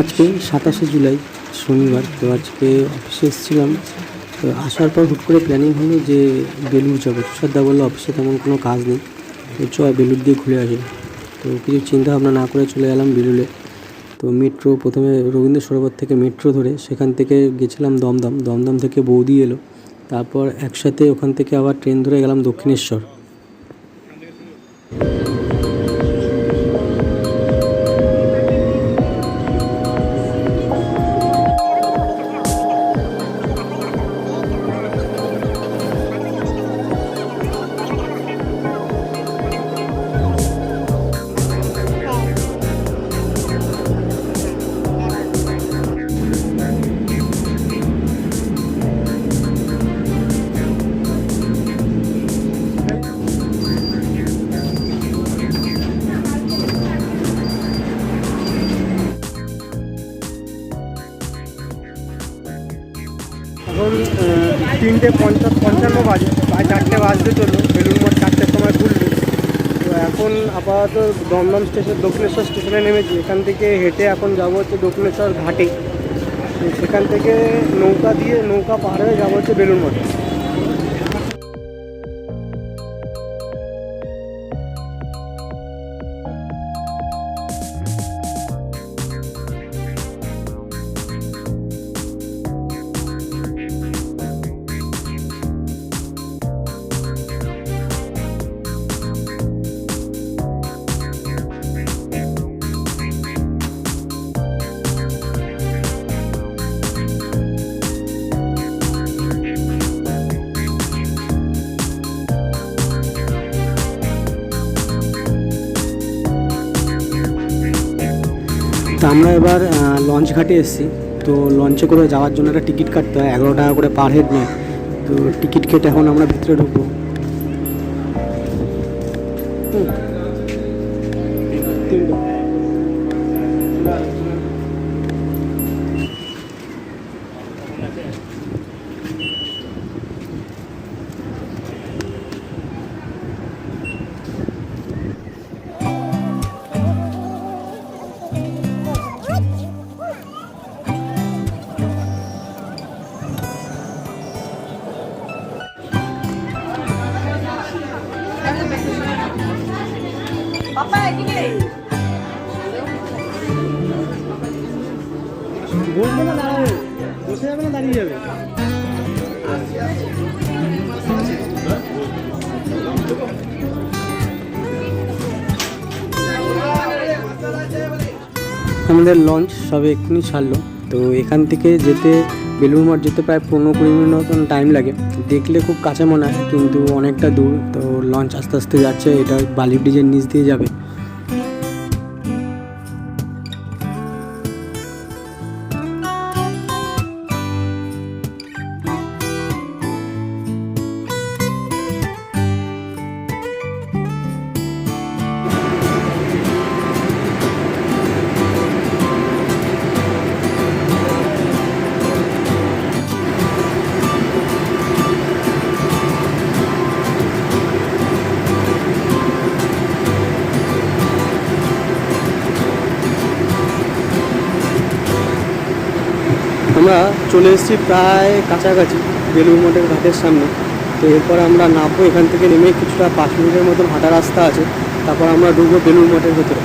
আজকে সাতাশে জুলাই, শনিবার। তো আজকে অফিসে এসেছিলাম। তো আসার পর হুট করে প্ল্যানিং হলো যে বেলুর যাব। তুষারদা বলল, অফিসে তেমন কোনো কাজ নেই। তো চ বেলুর দিয়ে ঘুরে আসি। তো কিছু চিন্তা ভাবনা না করে চলে গেলাম বেলুলে তো মেট্রো প্রথমে রবীন্দ্র সরোবর থেকে মেট্রো ধরে সেখান থেকে গেছিলাম দমদম। দমদম থেকে বৌদি এলো। তারপর একসাথে ওখান থেকে আবার ট্রেন ধরে গেলাম দক্ষিণেশ্বর। এখন তিনটে পঞ্চাশ, পঞ্চান্ন বাজে, প্রায় চারটে বাজতে চলল বেলুন মঠ চারটের সময় খুললো। তো এখন আপাতত দমদম স্টেশন, দক্ষিণেশ্বর স্টেশনে নেমেছি। এখান থেকে হেঁটে এখন যাব হচ্ছে দক্ষিণেশ্বর ঘাটে। সেখান থেকে নৌকা দিয়ে নৌকা পার হয়ে যাব হচ্ছে বেলুন মঠে। তো আমরা এবার লঞ্চ ঘাটে এসেছি। তো লঞ্চে করে যাওয়ার জন্য একটা টিকিট কাটতে হয়, এগারো টাকা করে পার হেড নেয়। তো টিকিট কেটে এখন আমরা ভিতরে ঢুকবো। হুম। বসবে না। দাঁড়াবে বসে যাবে না দাঁড়িয়ে যাবে। আমাদের লঞ্চ সবে এক্ষুনি ছাড়লো। তো এখান থেকে যেতে বেলুড় মঠ যেতে প্রায় পনেরো কুড়ি মিনিট মতন টাইম লাগে। দেখলে খুব কাছে মনে হয় কিন্তু অনেকটা দূর। তো লঞ্চ আস্তে আস্তে যাচ্ছে, এটা বালি ব্রিজের নিচ দিয়ে যাবে। আমরা চলে এসেছি প্রায় কাছাকাছি বেলুড় মঠের ঘাটের সামনে। তো এরপর আমরা নামবো, এখান থেকে নেমে কিছুটা পাঁচ মিনিটের মতন হাঁটা রাস্তা আছে। তারপর আমরা ঢুকবো বেলুড় মঠের ভেতরে।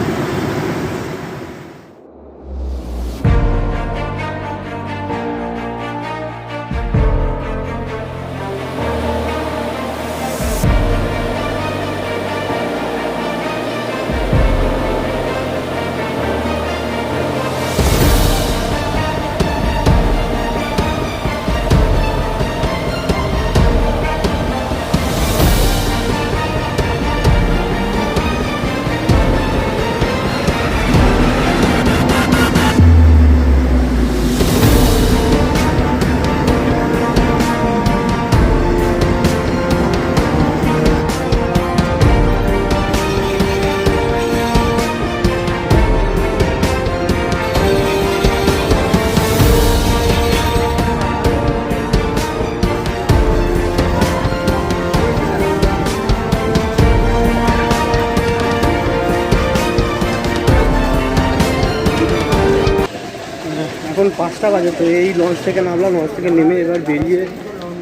পাঁচটা বাজে তো এই লঞ্চ থেকে নামলাম লঞ্চ থেকে নেমে এবার বেরিয়ে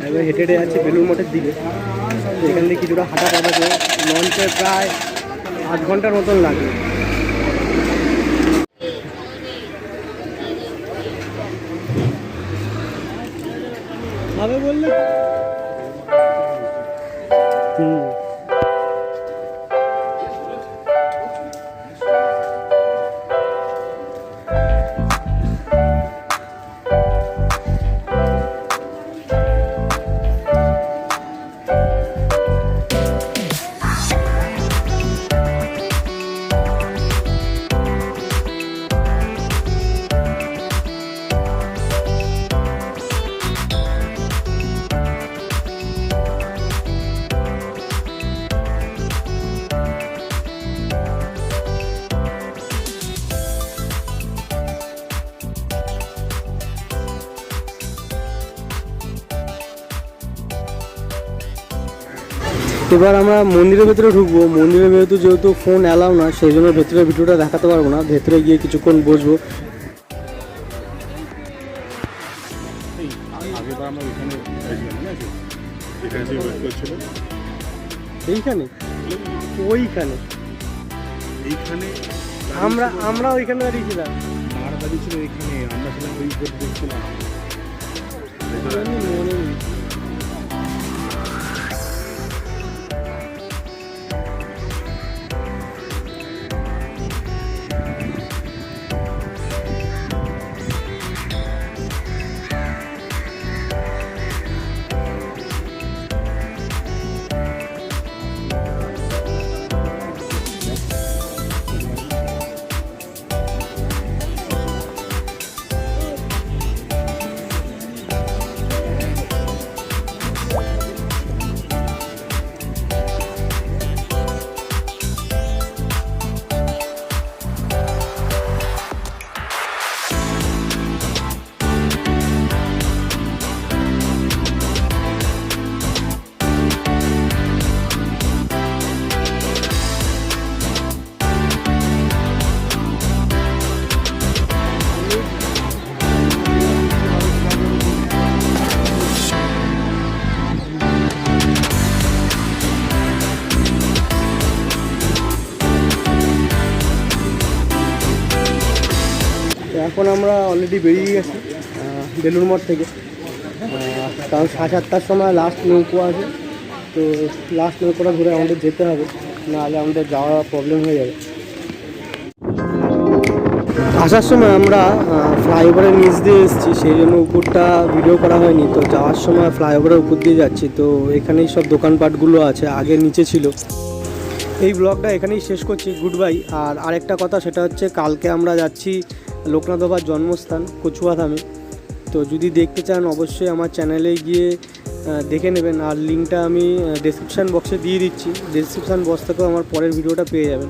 এবার হেঁটে হেঁটে যাচ্ছি বেলুর মঠের দিকে। এখান থেকে কিছুটা হাঁটা পাতা করে লঞ্চে প্রায় আধ ঘণ্টার মতন লাগে হবে বললে? হুম। এবার আমরা মন্দিরের ভেতরে ঢুকবো। মন্দিরের ভেতরে যেহেতু ফোন অ্যালাউ না সেই জন্য ভেতরের ভিডিওটা দেখাতে পারব না। ভেতরে গিয়ে কিছুক্ষণ বসবো। এইখানে? ওইখানে। এইখানে আমরা আমরা ওইখানে দাঁড়িয়েছিলাম। মারা দাঁড়িয়ে ছিল আমরা ছিলাম ওই দেখছিলাম। মনে নেই। এখন আমরা অলরেডি বেরিয়ে গেছি বেলুর মঠ থেকে। কারণ সাড়ে সাতটার সময় লাস্ট নৌকো আছে তো লাস্ট নৌকোটা ঘুরে আমাদের যেতে হবে, নাহলে আমাদের যাওয়া প্রবলেম হয়ে যাবে। আসার সময় আমরা ফ্লাইওভারের নিচ দিয়ে এসেছি, সেই জন্য উপরটা ভিডিও করা হয়নি, তো যাওয়ার সময় ফ্লাইওভারের উপর দিয়ে যাচ্ছি, তো এখানেই সব দোকানপাটগুলো আছে, আগে নিচে ছিল। এই ব্লগটা এখানেই শেষ করছি গুড বাই আর আরেকটা কথা, সেটা হচ্ছে কালকে আমরা যাচ্ছি লোকনাথ বাবার জন্মস্থান কচুয়া ধামে তো যদি দেখতে চান, অবশ্যই আমার চ্যানেলে গিয়ে দেখে নেবেন। আর লিঙ্কটা আমি ডেসক্রিপশান বক্সে দিয়ে দিচ্ছি। ডেসক্রিপশান বক্স থেকেও আমার পরের ভিডিওটা পেয়ে যাবেন।